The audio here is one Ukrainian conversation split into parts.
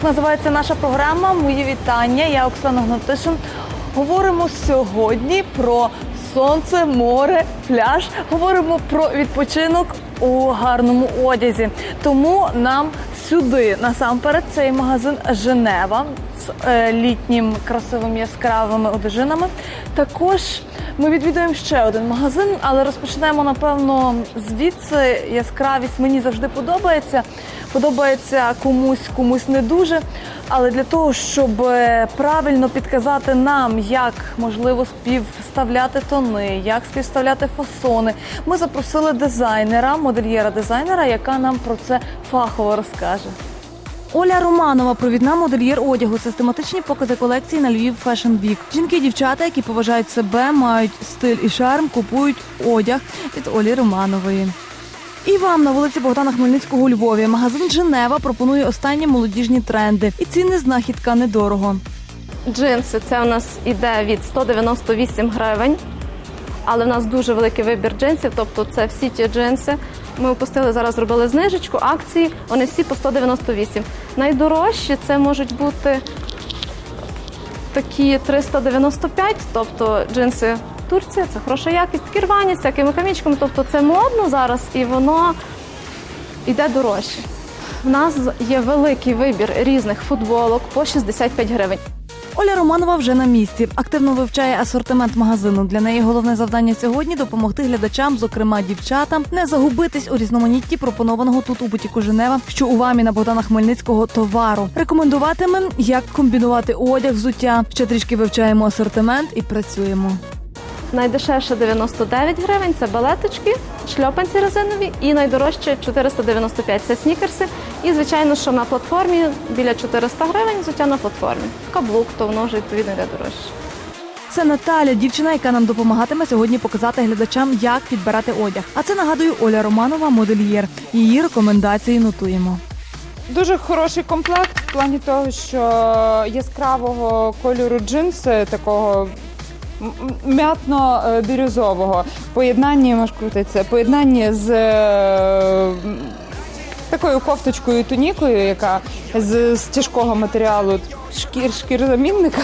Так називається наша програма. Мої вітання. Я Оксана Гнатишин. Говоримо сьогодні про сонце, море, пляж. Говоримо про відпочинок у гарному одязі. Тому нам сюди насамперед цей магазин Женева з е, літнім красивим яскравими одежинами. Також ми відвідуємо ще один магазин, але розпочнемо напевно звідси. Яскравість мені завжди подобається. Подобається комусь, комусь не дуже. Але для того, щоб е, правильно підказати нам, як можливо співставляти тони, як співставляти фасони, ми запросили дизайнера, модельєра дизайнера, яка нам про це фахово розкаже. Оля Романова, провідна модельєр одягу, систематичні покази колекції на Львів Fashion Week. Жінки і дівчата, які поважають себе, мають стиль і шарм, купують одяг від Олі Романової. І вам на вулиці Богдана Хмельницького у Львові магазин Женева пропонує останні молодіжні тренди. І ціни знахідка недорого. Джинси це у нас іде від 198 гривень, але в нас дуже великий вибір джинсів, тобто це всі ті джинси. Ми опустили зараз, зробили знижечку, акції, вони всі по 198. Найдорожчі це можуть бути такі 395, тобто джинси Турція, це хороша якість, рвані з всякими камінчиками, тобто це модно зараз і воно йде дорожче. У нас є великий вибір різних футболок по 65 гривень. Оля Романова вже на місці. Активно вивчає асортимент магазину. Для неї головне завдання сьогодні допомогти глядачам, зокрема дівчатам, не загубитись у різноманітті пропонованого тут у бутіку Женева, що у вамі на Богдана Хмельницького товару. Рекомендуватиме, як комбінувати одяг, взуття. Ще трішки вивчаємо асортимент і працюємо. Найдешевше 99 гривень це балеточки, шльопанці резинові і найдорожче 495 це снікерси. І звичайно, що на платформі біля 400 гривень взуття на платформі. Каблук, то воно вже відповідно йде дорожче. Це Наталя, дівчина, яка нам допомагатиме сьогодні показати глядачам, як підбирати одяг. А це нагадую Оля Романова, модельєр. Її рекомендації нотуємо. Дуже хороший комплект в плані того, що яскравого кольору джинси, такого м'ятно-бірюзового, поєднанні може крутиться, поєднанні з е, такою кофточкою тунікою, яка з, з тяжкого матеріалу шкір шкірзамінника,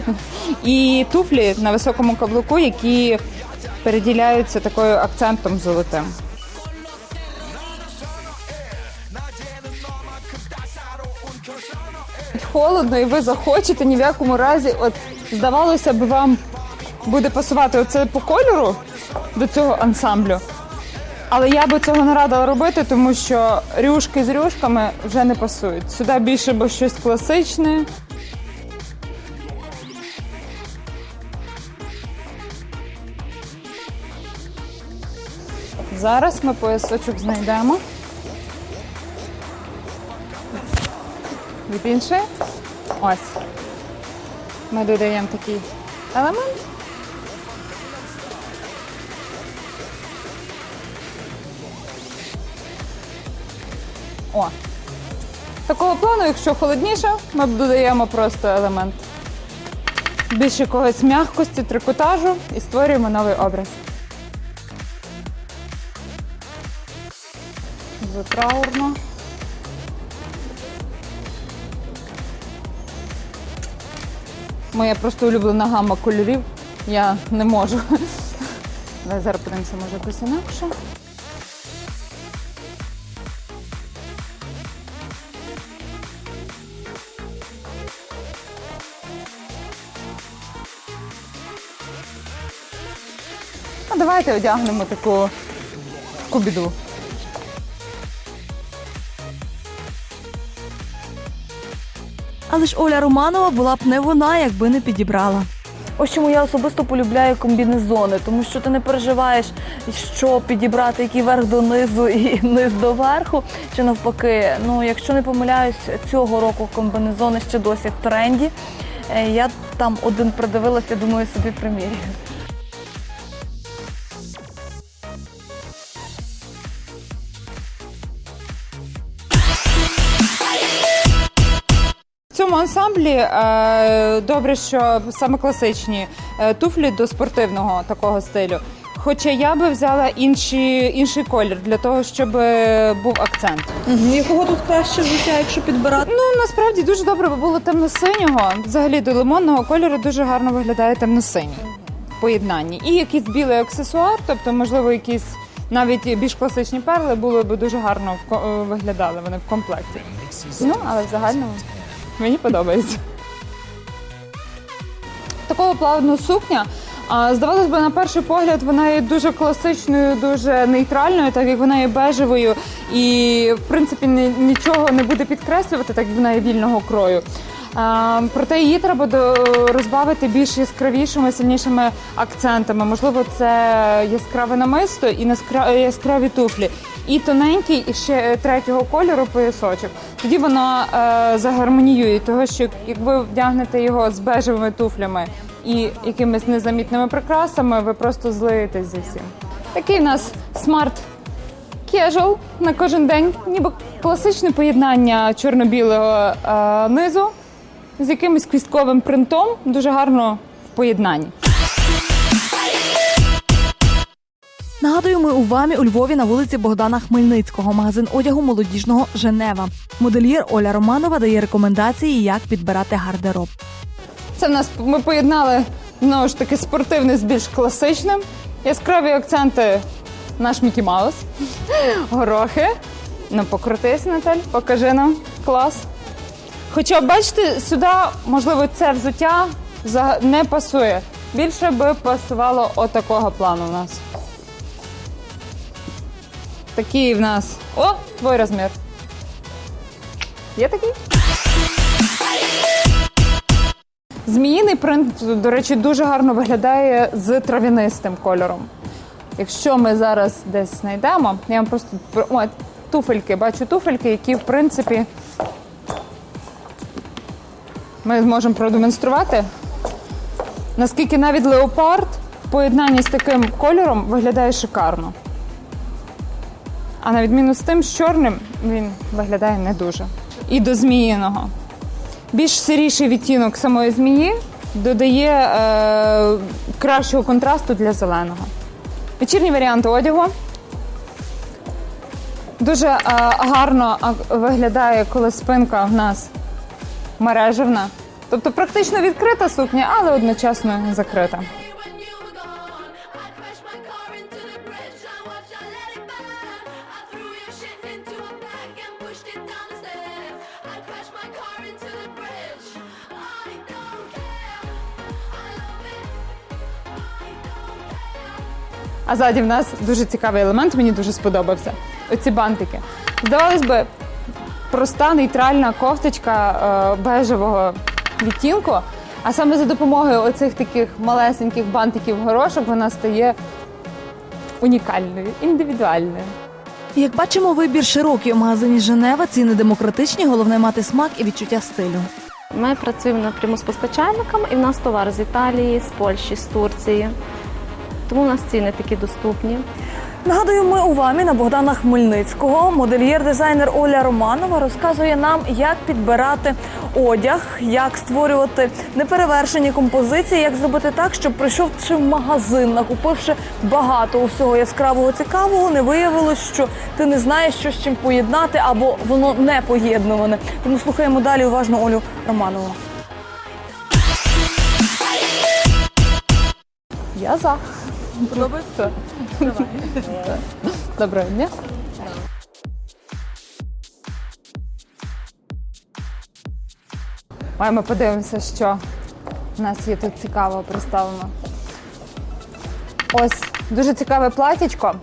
і туфлі на високому каблуку, які переділяються такою акцентом золотим. холодно і ви захочете ні в якому разі, от здавалося б, вам буде пасувати оце по кольору до цього ансамблю. Але я би цього не радила робити, тому що рюшки з рюшками вже не пасують. Сюди більше би щось класичне. Зараз ми поясочок знайдемо. Від іншої. Ось. Ми додаємо такий елемент. Такого плану, якщо холодніше, ми додаємо просто елемент. Більше якогось м'якості, трикотажу і створюємо новий образ. Затраурно. Моя просто улюблена гамма кольорів. Я не можу. Зараз подивимося, може якось інакше. А давайте одягнемо таку кубіду. Але ж Оля Романова була б не вона, якби не підібрала. Ось чому я особисто полюбляю комбінезони, тому що ти не переживаєш, що підібрати, який верх до низу і низ до верху, чи навпаки. Ну, якщо не помиляюсь, цього року комбінезони ще досі в тренді. Е, Я там один придивилася, думаю, собі примірюю. Ансамблі е, добре, що саме класичні е, туфлі до спортивного такого стилю. Хоча я би взяла інші, інший колір для того, щоб е, був акцент. Якого тут краще взуття, якщо підбирати? Ну насправді дуже добре би було темно-синього. Взагалі до лимонного кольору дуже гарно виглядає темно-синій в поєднанні. І якийсь білий аксесуар, тобто, можливо, якісь навіть більш класичні перли були б дуже гарно в виглядали вони в комплекті. Ну, але в загальному мені подобається. Такого плавного сукня. А, здавалось би, на перший погляд, вона є дуже класичною, дуже нейтральною, так як вона є бежевою, і в принципі ні- нічого не буде підкреслювати, так як вона є вільного крою. Проте її треба розбавити більш яскравішими, сильнішими акцентами. Можливо, це яскраве намисто і яскраві туфлі. І тоненький, і ще третього кольору поясочок. Тоді воно е, загармоніює, того що як ви вдягнете його з бежевими туфлями і якимись незамітними прикрасами, ви просто злиєтесь зі всім. Такий у нас смарт casual на кожен день, ніби класичне поєднання чорно-білого е, низу з якимось квістковим принтом, дуже гарно в поєднанні. Нагадую, ми у вамі у Львові на вулиці Богдана Хмельницького, магазин одягу молодіжного Женева. Модельєр Оля Романова дає рекомендації, як підбирати гардероб. Це в нас ми поєднали знову ж таки спортивне з більш класичним. Яскраві акценти наш Мікі Маус, горохи. Ну, покрутись, Наталь, покажи нам клас. Хоча, бачите, сюди, можливо, це взуття не пасує. Більше би пасувало отакого плану в нас. Такий в нас. О, твій розмір. Є такий? Зміїний принт, до речі, дуже гарно виглядає з трав'янистим кольором. Якщо ми зараз десь знайдемо, я вам просто О, туфельки, бачу туфельки, які в принципі ми зможемо продемонструвати. Наскільки навіть леопард в поєднанні з таким кольором виглядає шикарно. А на відміну з тим, з чорним він виглядає не дуже. І до зміїного. Більш сиріший відтінок самої змії додає е, кращого контрасту для зеленого. Вечірній варіант одягу. Дуже е, гарно виглядає, коли спинка в нас мережевна. Тобто практично відкрита сукня, але одночасно закрита. А ззаді в нас дуже цікавий елемент, мені дуже сподобався. Оці бантики. Здавалось би, проста нейтральна кофточка е, бежевого відтінку. А саме за допомогою оцих таких малесеньких бантиків горошок вона стає унікальною, індивідуальною. Як бачимо, вибір широкий у магазині Женева, ціни демократичні, головне мати смак і відчуття стилю. Ми працюємо напряму з постачальниками, і в нас товар з Італії, з Польщі, з Турції. Тому у нас ціни такі доступні. Нагадую, ми у вамі на Богдана Хмельницького. Модельєр-дизайнер Оля Романова розказує нам, як підбирати одяг, як створювати неперевершені композиції, як зробити так, щоб прийшовши в магазин, накупивши багато усього яскравого цікавого, не виявилось, що ти не знаєш, що з чим поєднати, або воно не поєднуване. Тому слухаємо далі уважно Олю Романову. Я за. Подобається? Доброго дня. Ой, ми подивимося, що в нас є тут цікаво представлено. Ось дуже цікаве платічко.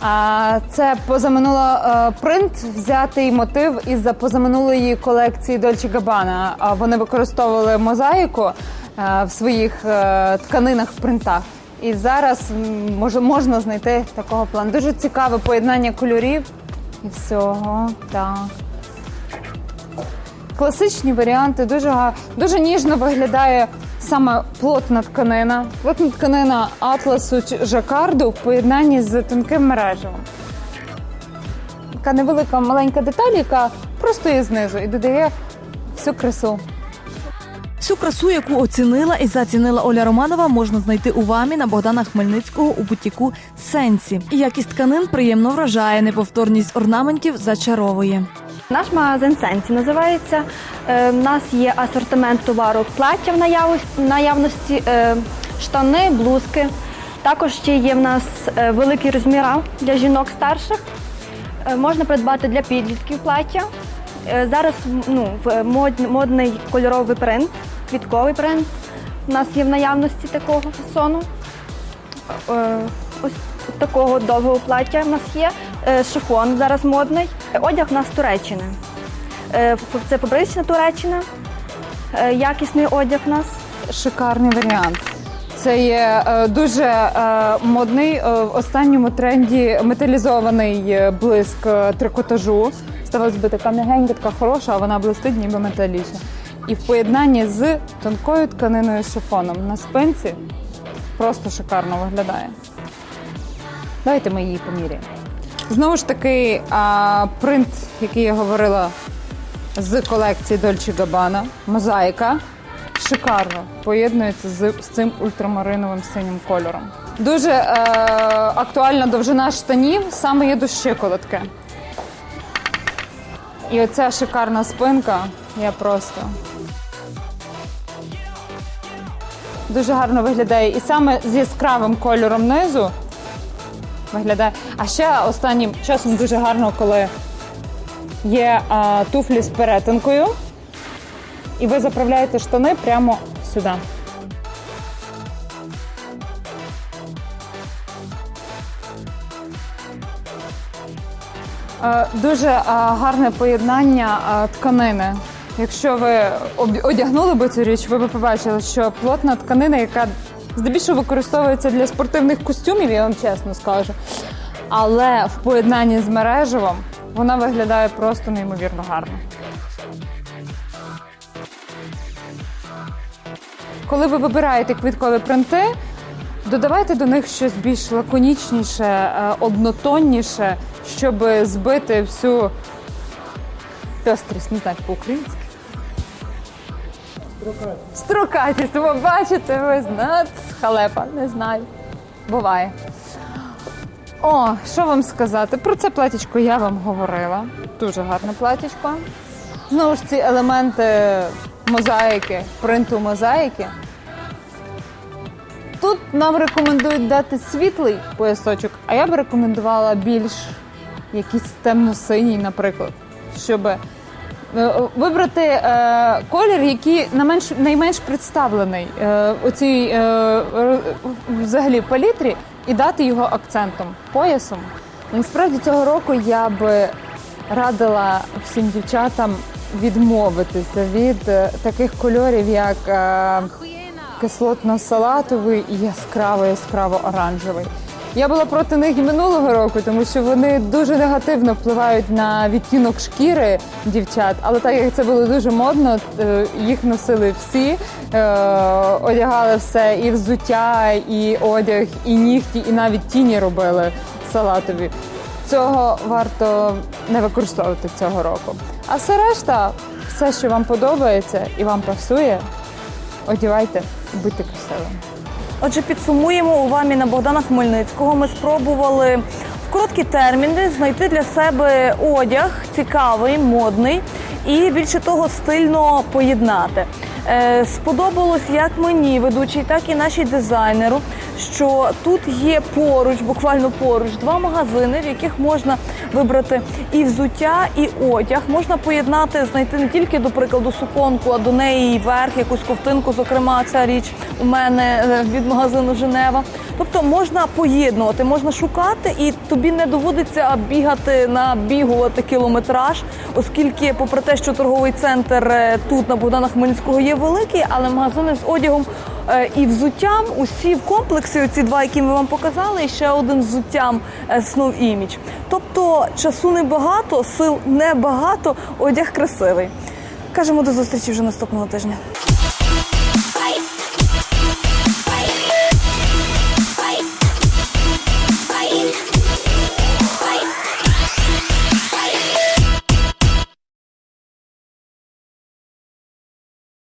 А, Це позаминуло е, принт, взятий мотив із за позаминулої колекції Dolce Gabbana. Вони використовували мозаїку е, в своїх е, тканинах в принтах. І зараз може, можна знайти такого плану. Дуже цікаве поєднання кольорів і всього. Так. Класичні варіанти, дуже, га- дуже ніжно виглядає саме плотна тканина. Плотна тканина атласу жакарду в поєднанні з тонким мережевим. Така невелика маленька деталь, яка просто є знизу і додає всю красу. Всю красу, яку оцінила і зацінила Оля Романова, можна знайти у вамі на Богдана Хмельницького у бутіку Сенсі. Якість тканин приємно вражає, неповторність орнаментів зачаровує. Наш магазин Сенсі називається. Е, У нас є асортимент товару плаття в наявності, е, штани, блузки. Також ще є в нас е, великі розміри для жінок старших. Е, Можна придбати для підлітків плаття. Е, Зараз ну, мод- модний кольоровий принт, квітковий принт. У нас є в наявності такого фасону. Е, Ось такого довгого плаття в нас є. Е, Шифон зараз модний. Одяг у нас Туреччини. Е, Це фабрична Туреччина. Е, Якісний одяг у нас. Шикарний варіант. Це є е, дуже е, модний е, в останньому тренді металізований е, блиск е, трикотажу. Здавалось би, така м'ягенька, така хороша, а вона блистить ніби металічна. І в поєднанні з тонкою тканиною шифоном на спинці просто шикарно виглядає. Давайте ми її поміряємо. Знову ж таки, а, принт, який я говорила з колекції Dolce Gabbana, мозаїка. Шикарно поєднується з, з цим ультрамариновим синім кольором. Дуже е, актуальна довжина штанів, саме є до щиколотки. І оця шикарна спинка, я просто. Дуже гарно виглядає. І саме з яскравим кольором низу виглядає. А ще останнім часом дуже гарно, коли є а, туфлі з перетинкою, і ви заправляєте штани прямо сюди. Дуже е, гарне поєднання е, тканини. Якщо ви одягнули би цю річ, ви б побачили, що плотна тканина, яка здебільшого використовується для спортивних костюмів, я вам чесно скажу. Але в поєднанні з мережевом вона виглядає просто неймовірно гарно. Коли ви вибираєте квіткові принти, додавайте до них щось більш лаконічніше, е, однотонніше, щоб збити всю пестрість, не знаю по-українськи. Строкатість. Строкатість. Ви бачите, ви знаєте, халепа, не знаю. Буває. О, що вам сказати? Про це платічко я вам говорила. Дуже гарне платічко. Знову ж ці елементи мозаїки, принту мозаїки. Тут нам рекомендують дати світлий поясочок, а я б рекомендувала більш якийсь темно-синій, наприклад, щоб е, вибрати е, колір, який на менш, найменш представлений е, у цій взагалі палітрі, і дати його акцентом, поясом. Насправді цього року я би радила всім дівчатам відмовитися від таких кольорів, як кислотно-салатовий і яскраво яскраво оранжевий. Я була проти них і минулого року, тому що вони дуже негативно впливають на відтінок шкіри дівчат. Але так як це було дуже модно, е, їх носили всі, е, одягали все і взуття, і одяг, і нігті, і навіть тіні робили салатові. Цього варто не використовувати цього року. А все решта, все, що вам подобається і вам пасує, одягайте і будьте красивими. Отже, підсумуємо у вамі на Богдана Хмельницького. Ми спробували в короткі терміни знайти для себе одяг цікавий, модний і більше того стильно поєднати. Е, Сподобалось як мені, ведучій, так і нашій дизайнеру, що тут є поруч, буквально поруч, два магазини, в яких можна вибрати і взуття, і одяг. Можна поєднати, знайти не тільки до прикладу суконку, а до неї і верх, якусь ковтинку. Зокрема, ця річ у мене е, від магазину Женева. Тобто можна поєднувати, можна шукати, і тобі не доводиться бігати на бігувати кілометраж, оскільки, попри те, що торговий центр е, тут на Богдана Хмельницького є великий, але магазини з одягом і взуттям усі в комплексі, оці два, які ми вам показали, і ще один взуттям е, Snow Image. Тобто часу небагато, сил небагато, одяг красивий. Кажемо до зустрічі вже наступного тижня.